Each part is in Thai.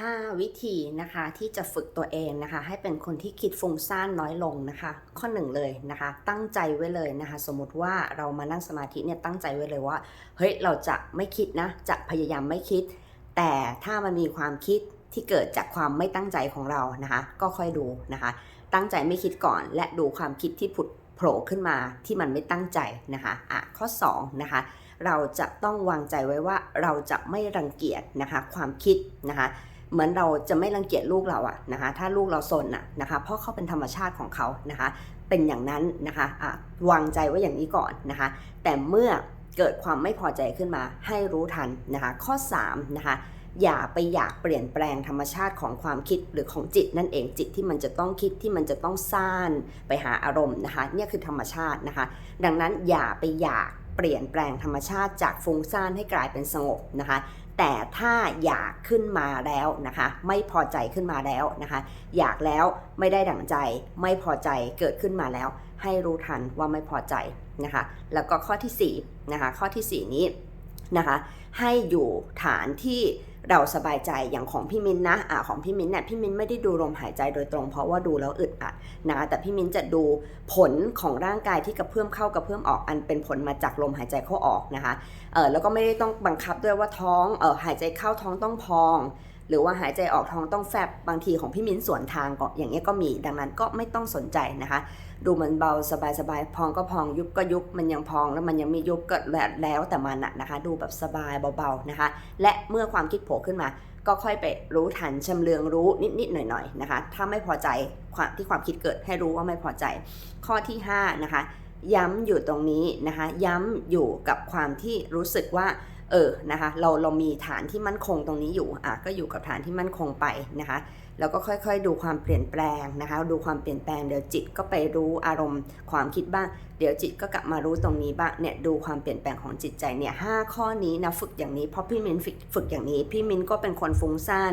5 วิธีนะคะที่จะฝึกตัวเองนะคะ ให้เป็นคนที่คิดฟุ้งซ่านน้อยลงนะคะ ข้อหนึ่งเลยนะคะ ตั้งใจไว้เลยนะคะ สมมติว่าเรามานั่งสมาธิเนี่ยตั้งใจไว้เลยว่าเฮ้ยเราจะไม่คิดนะจะพยายามไม่คิด แต่ถ้ามันมีความคิดที่เกิดจากความไม่ตั้งใจของเรานะคะ ก็ค่อยดูนะคะ ตั้งใจไม่คิดก่อน และดูความคิดที่ผุดโผล่ขึ้นมาที่มันไม่ตั้งใจนะคะอะข้อ2นะคะเราจะต้องวางใจไว้ว่าเราจะไม่รังเกียจนะคะ ความคิดนะคะ เหมือนเราจะไม่รังเกียจลูกเราอะนะคะถ้าลูกเราซนอะนะคะเพราะเขาเป็นธรรมชาติของเขานะคะเป็นอย่างนั้นนะคะะวางใจไว้อย่างนี้ก่อนนะคะแต่เมื่อเกิดความไม่พอใจขึ้นมาให้รู้ทันนะคะข้อ3นะคะอย่าไปอยากเปลี่ยนแปลงธรรมชาติของความคิดหรือของจิตนั่นเองจิตที่มันจะต้องคิดที่มันจะต้องซ่านไปหาอารมณ์นะคะเนี่ยคือธรรมชาตินะคะ ดังนั้นอย่าไปอยาก เปลี่ยนแปลงธรรมชาติจากฟุ้งซ่านให้กลายเป็นสงบนะคะ แต่ถ้าอยากขึ้นมาแล้วนะคะ ไม่พอใจขึ้นมาแล้วนะคะ อยากแล้วไม่ได้ดั่งใจ ไม่พอใจเกิดขึ้นมาแล้ว ให้รู้ทันว่าไม่พอใจนะคะ แล้วก็ข้อที่4นะคะข้อทีสี่4 นี้ นะคะให้อยู่ฐานที่เราสบายใจอย่างของพี่มินนะอ่าของพี่มินเนี่ยพี่มินไม่ได้ดูลมหายใจโดยตรง เพราะว่าดูแล้วอึดอัดนะคะแต่พี่มินจะดูผลของร่างกายที่กระเพื่อมเข้ากระเพื่อมออกอันเป็นผลมาจากลมหายใจเข้าออกนะคะเออแล้วก็ไม่ได้ต้องบังคับด้วยว่าท้องเออหายใจเข้าท้องต้องพอง หรือว่าหายใจออกท้องต้องแฟบบางทีของพี่มิ้นสวนทางก็อย่างเงี้ยก็มีดังนั้นก็ไม่ต้องสนใจนะคะ ดูมันเบาสบายๆพองก็พองยุบก็ยุบมันยังพองแล้วมันยังไม่ยุบก็แล้วแล้วแต่มันอะนะคะ ดูแบบสบายเบาๆนะคะ และเมื่อความคิดโผล่ขึ้นมา ก็ค่อยไปรู้ทันชำเลืองรู้นิดๆหน่อยๆนะคะ ถ้าไม่พอใจความที่ความคิดเกิดให้รู้ว่าไม่พอใจ ข้อที่5นะคะย้ำอยู่ตรงนี้นะคะ ย้ำอยู่กับความที่รู้สึกว่า เออนะคะเราเรามีฐานที่มั่นคงตรงนี้อยู่อะก็อยู่กับฐานที่มั่นคงไปนะคะแล้วก็ค่อยๆ ดูความเปลี่ยนแปลงนะคะ ดูความเปลี่ยนแปลงเดี๋ยวจิตก็ไปรู้อารมณ์ความคิดบ้าง เดี๋ยวจิตก็กลับมารู้ตรงนี้บ้างเนี่ยดูความเปลี่ยนแปลงของจิตใจเนี่ยหข้อนี้นะฝึกอย่างนี้เพราะพี่มินฝึกฝึกอย่างนี้ พี่มินก็เป็นคนฟุ้งซ่าน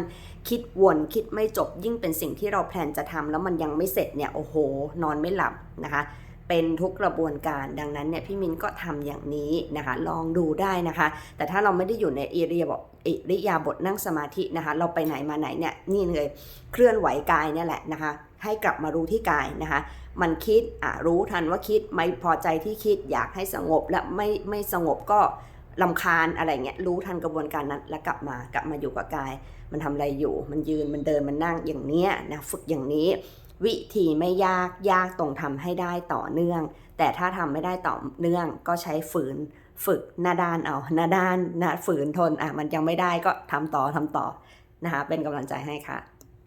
คิดวนคิดไม่จบยิ่งเป็นสิ่งที่เราแพลนจะทำแล้วมันยังไม่เสร็จเนี่ยโอ้โห นอนไม่หลับนะคะ เป็นทุกกระบวนการดังนั้นเนี่ยพี่มินก็ทำอย่างนี้นะคะ ลองดูได้นะคะ แต่ถ้าเราไม่ได้อยู่ในอิริยาบถอิริยาบถนั่งสมาธินะคะ เราไปไหนมาไหนเนี่ยนี่เลยเคลื่อนไหวกายเนี่ยแหละนะคะ ให้กลับมารู้ที่กายนะคะ มันคิดอะรู้ทันว่าคิดไม่พอใจที่คิดอยากให้สงบและไม่ไม่สงบก็ลำคาญอะไรเงี้ยรู้ทันกระบวนการนั้นแล้วกลับมากลับมาอยู่กับกาย มันทำอะไรอยู่ มันยืนมันเดินมันนั่งอย่างเนี้ยนะฝึกอย่างนี้ วิธีไม่ยากยากตรงทำให้ได้ต่อเนื่อง แต่ถ้าทำไม่ได้ต่อเนื่องก็ใช้ฝืนฝึกหน้าด้านเอาหน้าด้านนะฝืนทนอะมันยังไม่ได้ก็ทำต่อทำต่อนะคะเป็นกำลังใจให้ค่ะ